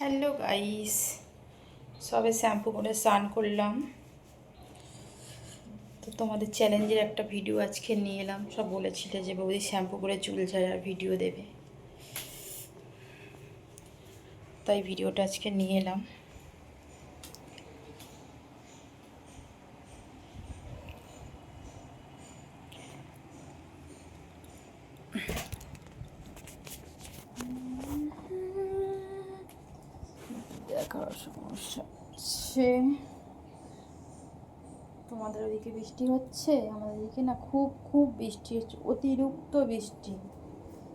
Hello guys সবে shampoo করে স্নান করলাম। তো তোমাদের চ্যালেঞ্জের একটা ভিডিও আজকে নিয়ে এলাম। সব বলেছিলে যে বৌদি শ্যাম্পু করে চুল ঝাড়ার ভিডিও দেবে। তাই ভিডিওটা আজকে নিয়ে এলাম। হচ্ছে তোমাদের ওদিকে বৃষ্টি হচ্ছে? আমাদের এদিকে না খুব খুব বৃষ্টি হচ্ছে। অতিরিক্ত বৃষ্টি।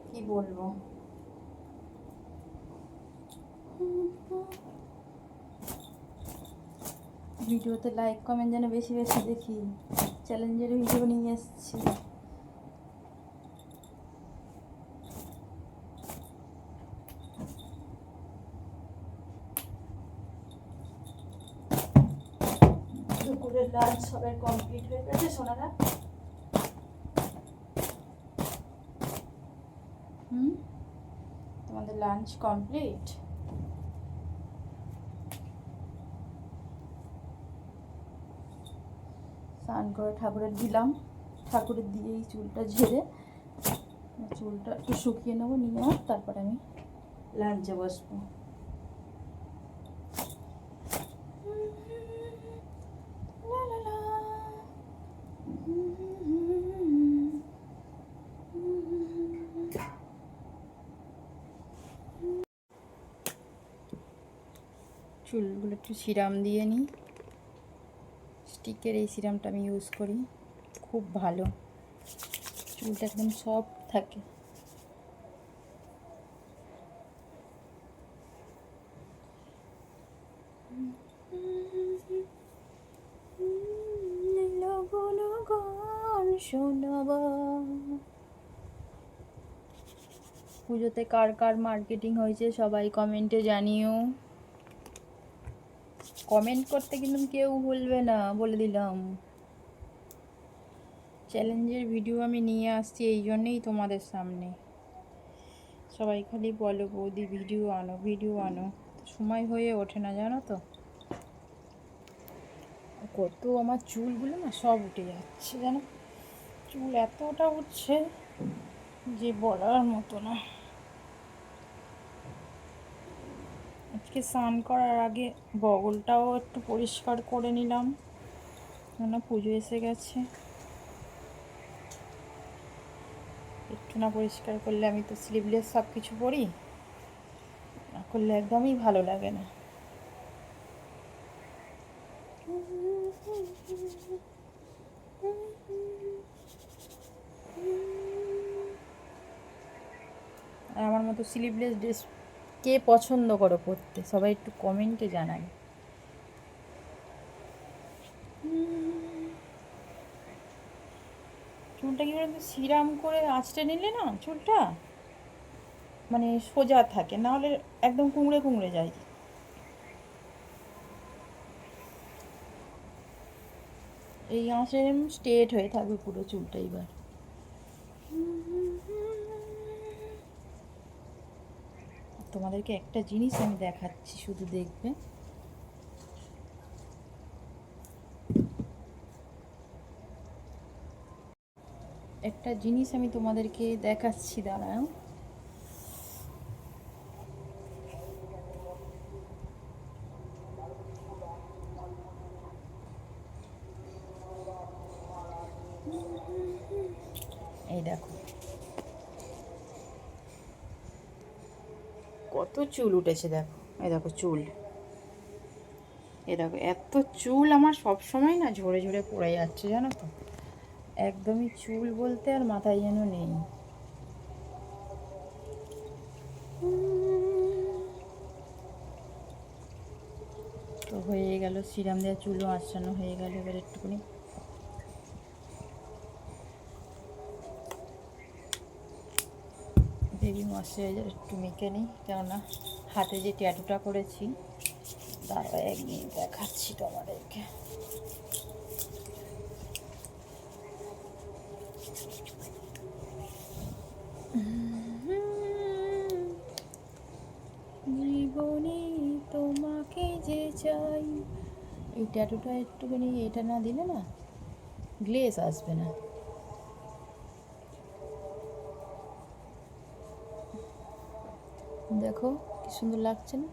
কি বলব? ভিডিওতে লাইক কমেন্ট যেন বেশি বেশি দেখি। চ্যালেঞ্জের ভিডিও নিয়ে এসেছি। লাঞ্চ সবাই কমপ্লিট হয়ে গেছে সোনারা হুম? তোমাদের লাঞ্চ কমপ্লিট স্নান করে ঠাকুরের দিলাম। ঠাকুরের দিয়েই চুলটা ঝেড়ে, চুলটা একটু শুকিয়ে নেব, নিয়ে তারপর আমি লাঞ্চে বসবো। চুলগুলো একটু সিরাম দিয়ে নিই। স্টিকের এই সিরামটা আমি ইউজ করি। খুব ভালো। চুলটা একদম সফট থাকে। পুজোতে কার কার মার্কেটিং হয়েছে সবাই কমেন্টে জানিও। কমেন্ট করতে কিন্তু কেউ বলবে না, বলে দিলাম। চ্যালেঞ্জের ভিডিও আমি নিয়ে আসছি, এই জন্যেই তোমাদের সামনে। সবাই খালি বলো, বৌদি ভিডিও আনো ভিডিও আনো। সময় হয়ে ওঠে না, জানো তো? কত আমার চুলগুলো না সব উঠে যাচ্ছে, জানো? চুল এতটা উঠছে যে বলার মতো না। আজকে স্নান করার আগে বগলটাও একটু পরিষ্কার করে নিলাম। কেন পুজো এসে গেছে। একটু না পরিষ্কার করলে আমি তো স্লিভলেস সব কিছু পরি, না করলে একদমই ভালো লাগে না। আমার মতো স্লিভলেস ড্রেস কে পছন্দ করো পরতে সবাই একটু কমেন্টে জানাই চুলটা কি বলতো সিরাম করে আঁচড়ে নিলে না চুলটা? মানে সোজা থাকে, না হলে একদম কুংড়ে কুংড়ে যায়। এই আঁচড়ে স্ট্রেট হয়ে থাকবে পুরো চুলটা এবার। তোমাদেরকে একটা জিনিস আমি দেখাচ্ছি শুধু দেখবে। একটা জিনিস আমি তোমাদেরকে দেখাচ্ছি দাঁড়াও এই দেখো কত চুল উঠেছে দেখো। এই দেখো চুল। এ দেখো, এত চুল আমার সব সময় না ঝরে ঝরে পড়ে যাচ্ছে, জানো তো? একদমই চুল বলতে আর মাথায় যেন নেই। তো হয়ে গেল সিরাম দেওয়া চুলও আঁচানো হয়ে গেল, এবার একটুখানি বেবি ময়শ্চারাইজার একটু মেখে নিই, কেননা হাতে যে ট্যাটুটা করেছি তারা একদিন দেখাচ্ছি তোমাদেরকে। জীবনে তোমাকে যে চাই, এই ট্যাটুটা একটুখানি এটা না দিলে না গ্লেস আসবে না। দেখো কি সুন্দর লাগছে না?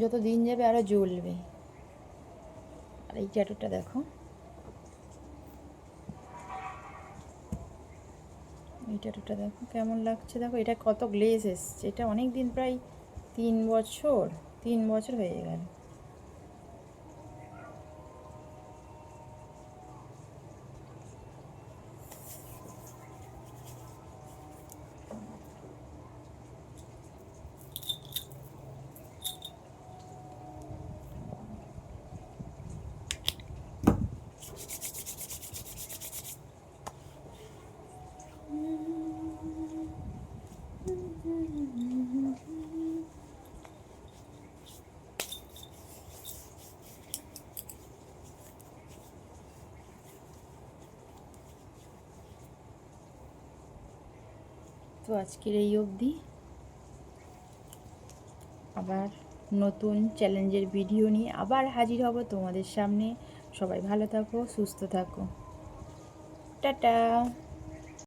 যত দিন যাবে আরও জ্বলবে। আর এই ট্যাটুটা দেখো। এই ট্যাটুটা দেখো কেমন লাগছে। দেখো এটা কত গ্লেজ এসছে। এটা অনেক দিন প্রায় তিন বছর তিন বছর হয়ে গেল। তো আজকের এই অবধি। আবার নতুন চ্যালেঞ্জের ভিডিও নিয়ে আবার হাজির হব তোমাদের সামনে। সবাই ভালো থাকো, সুস্থ থাকো। টাটা।